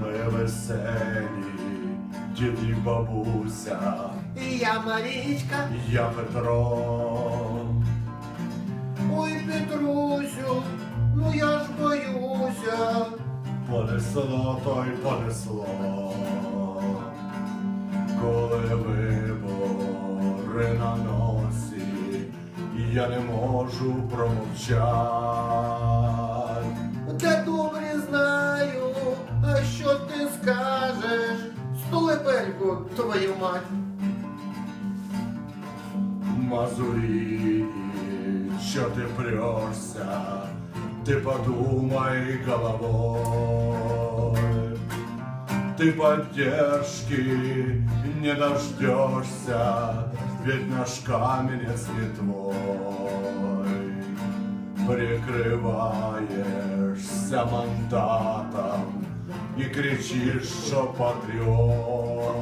Ми веселі, дід і бабуся, І я Марічка, я Петро. ой Петрусю, ну я ж боюся. Понесло, то й понесло, коли вибори на носі, я не можу промовчати. Столепельку, твою мать. Мазурі, що ти прешся, ти подумай головой. Ты поддержки не дождешься, ведь наш каменец не твой. Прикрываешься мандатом и кричишь, что патриот.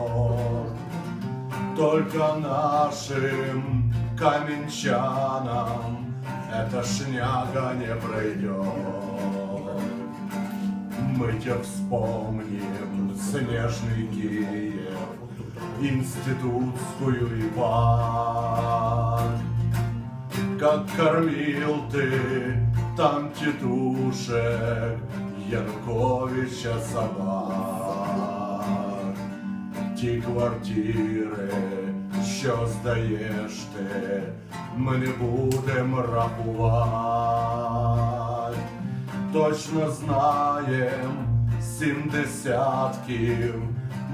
Только нашим каменчанам эта шняга не пройдет. Мы тебе вспомним снежный Киев, институтскую Иван. Как кормил ты там тетушек, Януковича собак. Ті квартири, що здаєш ти, ми не будемо рахувати. Точно знаєм сім десятків,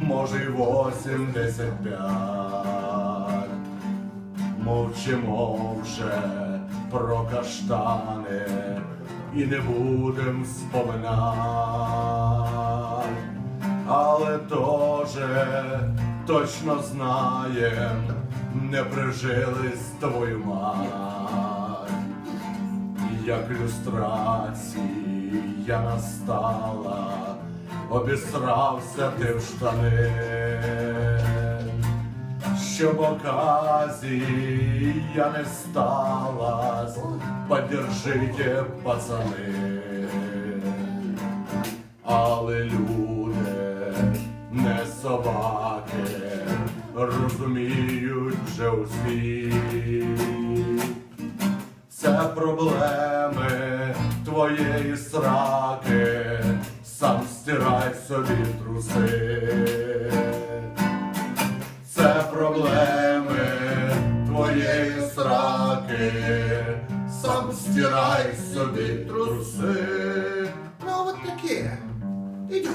може й восемдесят п'ять. Мовчимо вже про каштани і не будем споминати але тоже точно знаєм, не прижились твою мать. Як люстрація настала, обісрався ти в штани, щоб оказія не сталась, подержите, пацани. Але люди не собаки, розуміють вже усі. Це проблеми твоєї сраки, сам стирай собі труси. Це проблеми твоєї сраки, сам стирай собі труси. Ну от таке. Ідемо.